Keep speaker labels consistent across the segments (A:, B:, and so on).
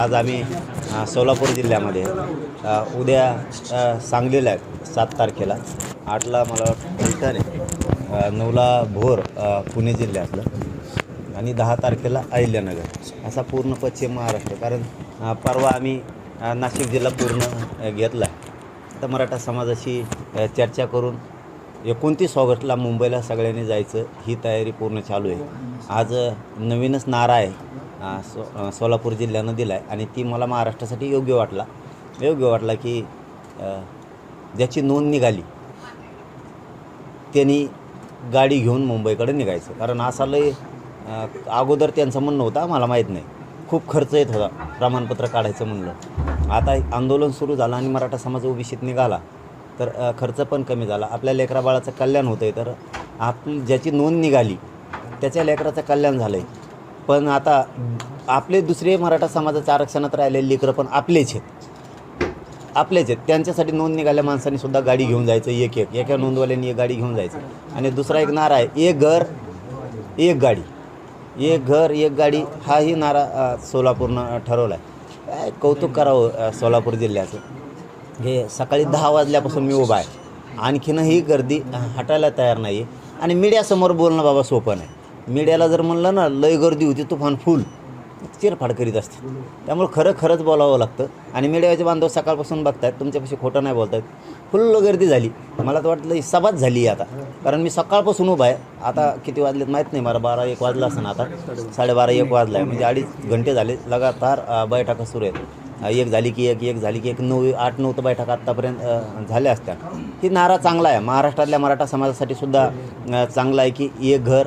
A: आज आम्ही सोलापूर जिल्ह्यामध्ये उद्या सांगलीला आहे सात तारखेला. आठला मला वाटतं आहे. नऊला भोर पुणे जिल्ह्यातलं. आणि दहा तारखेला अहिल्यानगर. असा पूर्ण पश्चिम महाराष्ट्र. कारण परवा आम्ही नाशिक जिल्हा पूर्ण घेतला आहे. तर मराठा समाजाशी चर्चा करून एकोणतीस ऑगस्टला मुंबईला सगळ्यांनी जायचं ही तयारी पूर्ण चालू आहे. आज नवीनच नारा आहे. सो सोलापूर जिल्ह्यानं दिला आहे आणि ती मला महाराष्ट्रासाठी योग्य वाटला. योग्य वाटला की ज्याची नोंद निघाली त्यांनी गाडी घेऊन मुंबईकडे निघायचं. कारण असा लय अगोदर त्यांचं म्हणणं होतं आम्हाला माहीत नाही. खूप खर्च येत होता प्रमाणपत्र काढायचं म्हणलं. आता एक आंदोलन सुरू झालं आणि मराठा समाज ओबीसीत निघाला. तर खर्च पण कमी झाला. आपल्या लेकरा बाळाचं कल्याण होतं आहे तर आपली ज्याची नोंद निघाली त्याच्या लेकराचं कल्याण झालं आहे पण आता आपले दुसरे मराठा समाजाच्या आरक्षणात राहिलेले लेकरं पण आपलेच आहेत. आपलेच आहेत. त्यांच्यासाठी नोंद निघाल्या माणसांनी सुद्धा गाडी घेऊन जायचं एक एक. एका नोंदवाल्यांनी एक गाडी घेऊन जायचं. आणि दुसरा एक नारा आहे एक घर एक गाडी. एक घर एक गाडी हाही नारा सोलापूरनं ठरवला आहे कौतुक करावं सोलापूर जिल्ह्याचं? हे सकाळी दहा वाजल्यापासून मी उभा आहे. आणखीनही गर्दी हटायला तयार नाही आहे आणि मीडियासमोर बोलणं बाबा सोपं नाही. मीडियाला जर म्हणलं ना लय गर्दी होती तुफान फुल चिरफाड करीत असते त्यामुळे खरं खरंच बोलावं लागतं. आणि मीडियाचे बांधव सकाळपासून बघतायत तुमच्यापाशी खोटं नाही बोलतायत. फुल्ल गर्दी झाली. मला तर वाटलं ही सभाच झाली आहे आता. कारण मी सकाळपासून उभा आहे. आता किती वाजलेत माहीत नाही मला बारा एक वाजला असं आता. साडेबारा एक वाजला आहे म्हणजे अडीच घंटे झाले. लगातार बैठका सुरू आहेत. एक झाली की एक एक झाली की एक नऊ आठ नऊ तर बैठका आत्तापर्यंत झाल्या असत्या. ही नारा चांगला आहे. महाराष्ट्रातल्या मराठा समाजासाठी सुद्धा चांगला आहे की एक घर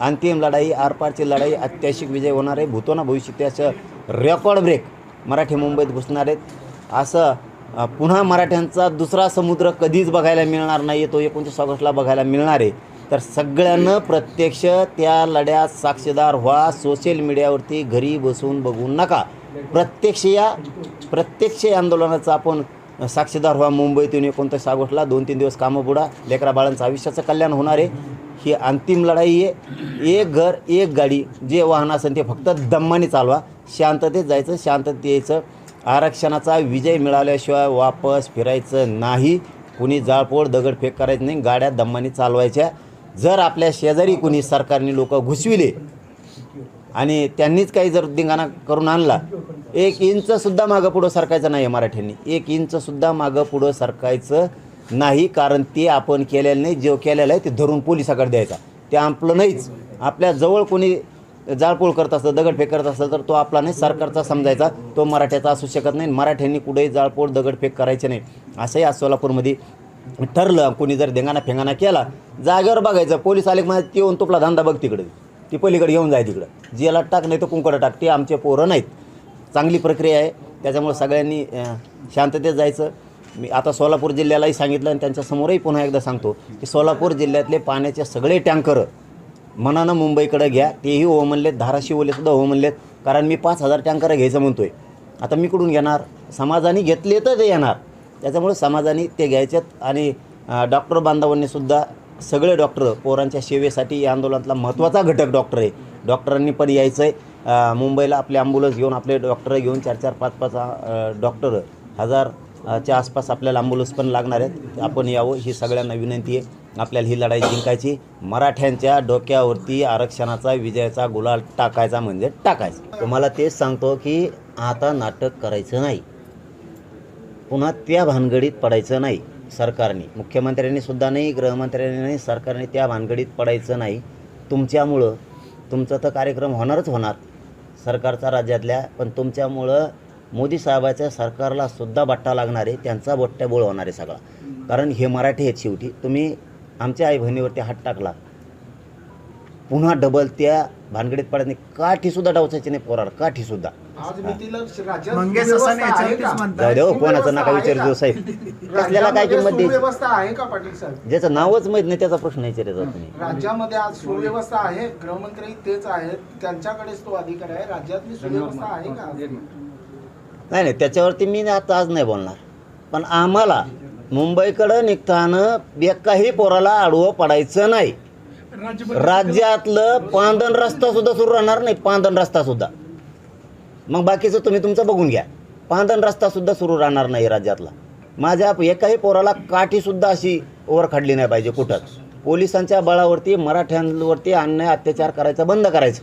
A: अंतिम लढाई आरपारची लढाई अत्याशिक विजय होणार आहे भूतोना भविष्याचं रेकॉर्ड ब्रेक मराठी मुंबईत घुसणार आहेत. असं पुन्हा मराठ्यांचा दुसरा समुद्र कधीच बघायला मिळणार नाही तो एकोणतीस ऑगस्टला बघायला मिळणार आहे. तर सगळ्यांना प्रत्यक्ष त्या लढ्यात साक्षीदार व्हा. सोशल मीडियावरती घरी बसून बघू नका. प्रत्यक्ष या प्रत्यक्ष या आपण साक्षीदार व्हा. मुंबईतून एकोणतीस ऑगस्टला दोन तीन दिवस कामं बुडा. लेकरा बाळांचं आयुष्याचं कल्याण होणार आहे. ही अंतिम लढाई आहे. एक घर एक गाडी जे वाहन असेल ते फक्त दम्माने चालवा. शांततेत जायचं शांततेत यायचं. आरक्षणाचा विजय मिळाल्याशिवाय वापस फिरायचं नाही. कुणी जाळपोळ दगडफेक करायचं नाही. गाड्या दम्माने चालवायच्या. जर आपल्या शेजारी कुणी सरकारने लोक घुसविले आणि त्यांनीच काही जर दिंगाणा करून आणला एक इंचसुद्धा मागं पुढं सरकायचं नाही आहे मराठ्यांनी. एक इंचसुद्धा मागं पुढं सरकायचं नाही कारण ते आपण केलेलं नाही. जो केलेलं आहे ते धरून पोलिसाकडे द्यायचा. ते आपलं नाहीच. आपल्या जवळ कोणी जाळपोळ करत असतं दगडफेक करत असेल तर तो आपला नाही सरकारचा समजायचा. तो मराठ्याचा असू शकत नाही. मराठ्यांनी कुठेही जाळपोळ दगडफेक करायचे नाही. असंही आज सोलापूरमध्ये ठरलं. कोणी जर देंगाना फेंगाणा केला जागेवर बघायचं. पोलीस आले की ते येऊन तुपला धंदा बघ तिकडे. ती पलीकडे घेऊन जाय तिकडं. जियाला टाक नाही तर कुंकडं टाक. ते आमचे पोरं नाहीत. चांगली प्रक्रिया आहे. त्याच्यामुळे सगळ्यांनी शांततेत जायचं. मी आता सोलापूर जिल्ह्यालाही सांगितलं आणि त्यांच्यासमोरही पुन्हा एकदा सांगतो की सोलापूर जिल्ह्यातले पाण्याचे सगळे टँकर मनानं मुंबईकडे घ्या. तेही हो म्हणलेत धाराशिवले सुद्धा हो म्हणलेत कारण मी पाच हजार टँकर घ्यायचं म्हणतोय. आता मी कुठून घेणार? समाजाने घेतले तर ते येणार. त्याच्यामुळे समाजाने ते घ्यायच्यात आणि डॉक्टर बांधवांनीसुद्धा सगळे डॉक्टर पोरांच्या सेवेसाठी या आंदोलनातला महत्त्वाचा घटक डॉक्टर आहे. डॉक्टरांनी पण यायचं आहे मुंबईला आपले ॲम्ब्युलन्स घेऊन आपले डॉक्टर घेऊन चार चार पाच पाच डॉक्टर हजार च्या आसपास आपल्याला ॲम्ब्युलन्स पण लागणार आहेत. आपण यावं ही सगळ्यांना विनंती आहे. आपल्याला ही लढाई जिंकायची. मराठ्यांच्या डोक्यावरती आरक्षणाचा विजयाचा गुलाल टाकायचा म्हणजे टाकायचा. तुम्हाला तेच सांगतो की आता नाटक करायचं नाही. पुन्हा त्या भानगडीत पडायचं नाही सरकारने. मुख्यमंत्र्यांनी सुद्धा नाही गृहमंत्र्यांनी नाही सरकारने त्या भानगडीत पडायचं नाही. तुमच्यामुळं तुमचा तर कार्यक्रम होणारच होणार सरकारचा राज्यातल्या पण तुमच्यामुळं मोदी साहेबाच्या सरकारला सुद्धा बट्टा लागणार आहे त्यांचा बट्ट्याबोळ होणार आहे सगळा. कारण हे मराठी आहेत शेवटी. तुम्ही आमच्या आई बहिणीवरती हात टाकला. पुन्हा डबल त्या भानगडीत पडत नाही काठीसुद्धा डावचायची नाही पोराला काठीसुद्धा. जाऊ दे हो, कोणाचं नका विचार
B: का?
A: देऊ साहेब. कसल्याला काय किंमत द्यायची?
B: सुव्यवस्था आहे का पाटील साहेब?
A: ज्याचं नावच माहीत नाही त्याचा प्रश्न विचारायचा तुम्ही
B: राज्यामध्ये आज सुव्यवस्था आहे गृहमंत्री तेच आहेत त्यांच्याकडेच तो अधिकार आहे. राज्यातली सुव्यवस्था आहे का?
A: नाही नाही त्याच्यावरती मी आता आज नाही बोलणार. पण आम्हाला मुंबईकडं निघताना एकाही पोराला आडवं पडायचं नाही. राज्यातलं पांदन रस्ता सुद्धा सुरू राहणार नाही पांदन रस्ता सुद्धा. मग बाकीचं तुम्ही तुमचं बघून घ्या. पांदन रस्ता सुद्धा सुरू राहणार नाही राज्यातला. माझ्या एकाही पोराला काठी सुद्धा अशी वर खाडली नाही पाहिजे कुठंच पोलिसांच्या बळावरती मराठ्यांवरती अन्याय अत्याचार करायचा बंद करायचं.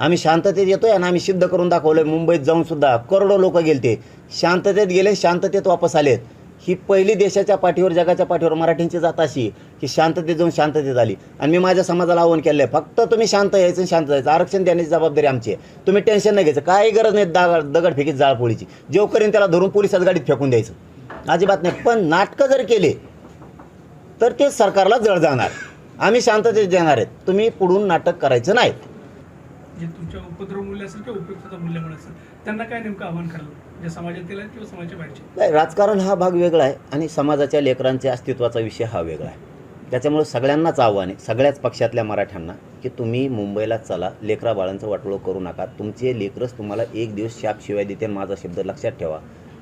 A: आम्ही शांततेत येतो आहे आणि आम्ही सिद्ध करून दाखवलं मुंबईत जाऊनसुद्धा करोडो लोक गेलते. शांततेत गेले शांततेत वापस आलेत. ही पहिली देशाच्या पाठीवर जगाच्या पाठीवर मराठींची जात अशी की शांततेत जाऊन शांततेत आली. आणि मी माझ्या समाजाला आव्हान केलं आहे फक्त तुम्ही शांत यायचं आणि शांत जायचं. आरक्षण देण्याची जबाबदारी आमची आहे. तुम्ही टेन्शन नाही घ्यायचं. काही गरज नाही दाग दगडफेकीत जाळपोळीची जेव करीन त्याला धरून पोलिसात गाडीत फेकून द्यायचं. अजिबात नाही. पण नाटकं जर केले तर ते सरकारला जळ जाणार. आम्ही शांततेत देणार आहेत. तुम्ही पुढून नाटक करायचं नाही
C: जे तुमच्या उपद्रव मूल्य असेल किंवा उपयुक्तता मूल्यमुळे असेल त्यांना काय नेमकं आव्हान करायला जे म्हणजे समाजातील आहेत किंवा समाजाच्या बाहेरचे?
A: नाही राजकारण हा भाग वेगळा आहे आणि समाजाच्या लेकरांच्या अस्तित्वाचा विषय हा वेगळा आहे. त्याच्यामुळे सगळ्यांनाच आव्हान आहे सगळ्याच पक्षातल्या मराठ्यांना की तुम्ही मुंबईला चला लेकरा बाळांचं वाटोळं करू नका तुमचे लेकरच तुम्हाला एक दिवस शाप शिवाय देते माझा शब्द लक्षात ठेवा.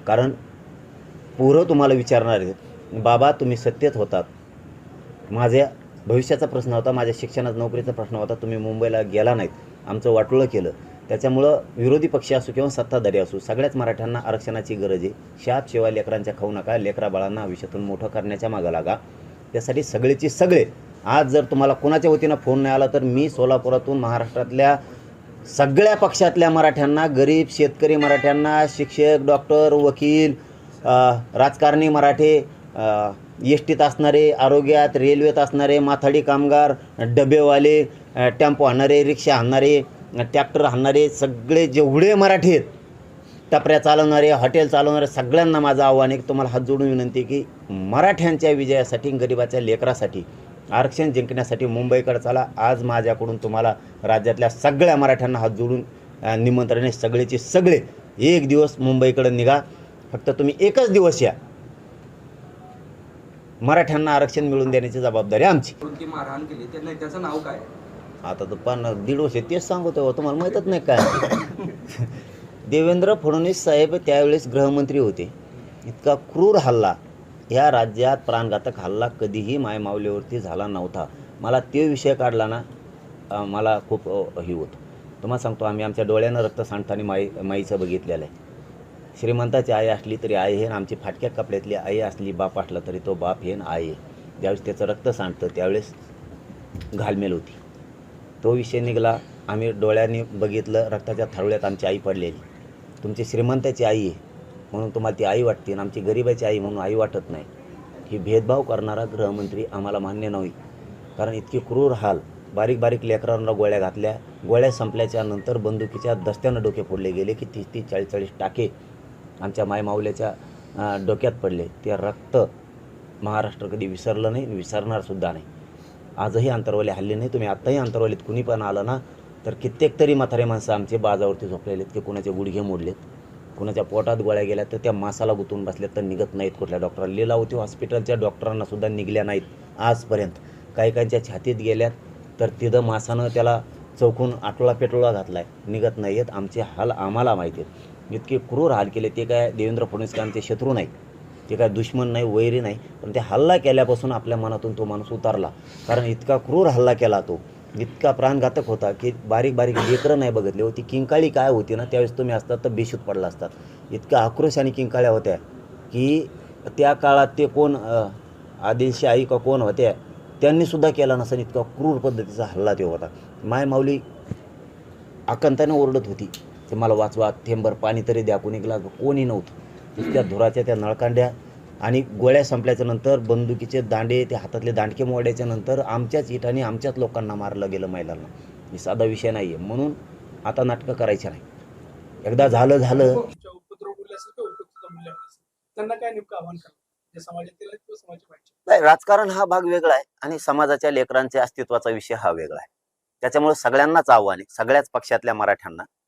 A: कारण पोरं तुम्हाला विचारणार आहेत बाबा तुम्ही सत्तेत होतात. माझ्या भविष्याचा प्रश्न होता माझ्या शिक्षणात नोकरीचा प्रश्न होता तुम्ही मुंबईला गेला नाहीत. आमचं वाटोळं केलं. त्याच्यामुळं विरोधी पक्ष असो किंवा सत्ताधारी असो सगळ्याच मराठ्यांना आरक्षणाची गरज आहे. शाप शिवाय लेकरांच्या खाऊ नका लेकरा बाळांना आयुष्यातून मोठं करण्याच्या मागं लागा. त्यासाठी सगळेचे सगळे आज जर तुम्हाला कोणाच्या वतीनं फोन नाही आला तर मी सोलापुरातून महाराष्ट्रातल्या सगळ्या पक्षातल्या मराठ्यांना गरीब शेतकरी मराठ्यांना शिक्षक डॉक्टर वकील राजकारणी मराठे एस टीत असणारे आरोग्यात रेल्वेत असणारे माथाडी कामगार डबेवाले टेम्पो आणणारे रिक्षा आणणारे ट्रॅक्टर आणणारे सगळे जेवढे मराठी आहेत टपऱ्या चालवणारे हॉटेल चालवणारे सगळ्यांना माझं आव्हान आहे की तुम्हाला हात जोडून विनंती की मराठ्यांच्या विजयासाठी गरिबाच्या लेकरासाठी आरक्षण जिंकण्यासाठी मुंबईकडे चला. आज माझ्याकडून तुम्हाला राज्यातल्या सगळ्या मराठ्यांना हात जोडून निमंत्रणे सगळेचे सगळे एक दिवस मुंबईकडे निघा. फक्त तुम्ही एकच दिवस या. मराठ्यांना आरक्षण मिळवून देण्याची जबाबदारी आमची.
D: मारहाण केली? त्यांना त्याचं नाव काय?
A: आता तर दीड वर्ष तेच सांगतो हो, तुम्हाला माहीतच नाही काय. देवेंद्र फडणवीस साहेब त्यावेळेस गृहमंत्री होते. इतका क्रूर हल्ला. ह्या राज्यात प्राणघातक हल्ला कधीही मायमावलीवरती झाला नव्हता. मला ते विषय काढला ना मला खूप हे होतं. तुम्हाला सांगतो आम्ही आमच्या डोळ्यानं रक्त सांडताना माई माईचं बघितलेलं आहे. श्रीमंताची आई असली तरी आई हे आमची फाटक्या कपड्यातली आई असली बाप असला तरी तो बाप हे आई आहे. ज्यावेळेस त्याचं रक्त सांडतं त्यावेळेस घालमेल होती. तो विषय निघाला. आम्ही डोळ्यांनी बघितलं रक्ताच्या थारोळ्यात आमची आई पडलेली. तुमची श्रीमंताची आई आहे म्हणून तुम्हाला ती आई वाटते आणि आमची गरिबाची आई म्हणून आई वाटत नाही. ही भेदभाव करणारा गृहमंत्री आम्हाला मान्य नव्हती कारण इतके क्रूर हाल. बारीक बारीक लेकरांना गोळ्या घातल्या. गोळ्या संपल्याच्या नंतर बंदुकीच्या दस्त्यानं डोके फोडले गेले की तीस तीस चाळीस चाळीस टाके आमच्या मायमावल्याच्या डोक्यात पडले. ते रक्त महाराष्ट्र कधी विसरलं नाही विसरणारसुद्धा नाही. आजही अंतरवाले हल्ले नाही. तुम्ही आत्ताही अंतरवालीत कुणी पण आलं ना तर कित्येक तरी म्हातारे माणसं आमचे बाजावरती झोपलेले आहेत की कुणाचे गुडघे मोडलेत कुणाच्या पोटात गोळ्या गेल्या तर त्या मासाला गुतून बसल्या तर निघत नाहीत कुठल्या डॉक्टर लिलावती हॉस्पिटलच्या डॉक्टरांना सुद्धा निघल्या नाहीत आजपर्यंत. काही काहींच्या छातीत गेल्यात तर तिथं मासानं त्याला चौकून आटोळा पेटोळा घातला आहे निघत नाही आहेत आमचे हाल आम्हाला माहिती आहेत. इतके क्रूर हाल केले. ते काय देवेंद्र फडणवीस शत्रू नाहीत. ते काय दुश्मन नाही वैरी नाही पण ते हल्ला केल्यापासून आपल्या मनातून तो माणूस उतरला. कारण इतका क्रूर हल्ला केला तो. इतका प्राणघातक होता की बारीक बारीक लेकरं नाही बघितली होती. किंकाळी काय होती ना त्यावेळेस तुम्ही असतात तर बेशूत पडला असतात. इतका आक्रोश आणि किंकाळ्या होत्या की त्या काळात ते कोण आदिलशी आदिलशाही का कोण होत्या त्यांनी सुद्धा केला नसेल. इतका क्रूर पद्धतीचा हल्ला ते होता. माय माऊली आकांताने ओरडत होती. ते मला वाचवा थेंबर पाणी तरी द्या कोणी ग्लास कोणी नव्हतं. नुसत्या धुराच्या त्या नळकांड्या आणि गोळ्या संपल्याच्या नंतर बंदुकीचे दांडे ते हातातले दांडके मोडायच्या नंतर आमच्याच इटाने आमच्याच लोकांना मारलं गेलं महिलांना हे साधा विषय नाही आहे म्हणून आता नाटकं करायचे नाही. एकदा झालं झालं. नाही राजकारण हा भाग वेगळा आहे आणि समाजाच्या लेकरांच्या अस्तित्वाचा विषय हा वेगळा आहे. त्याच्यामुळे सगळ्यांनाच आव्हान आहे. सगळ्याच पक्षातल्या मराठ्यांना.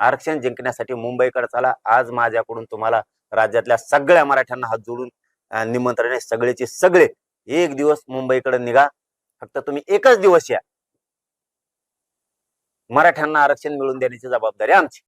A: आरक्षण जिंकण्यासाठी मुंबईकडे चला. आज माझ्याकडून तुम्हाला राज्यातल्या सगळ्या मराठ्यांना हात जोडून निमंत्रण आहे सगळेचे सगळे एक दिवस मुंबईकडे निघा. फक्त तुम्ही एकच दिवस या. मराठ्यांना आरक्षण मिळवून देण्याची जबाबदारी आमची.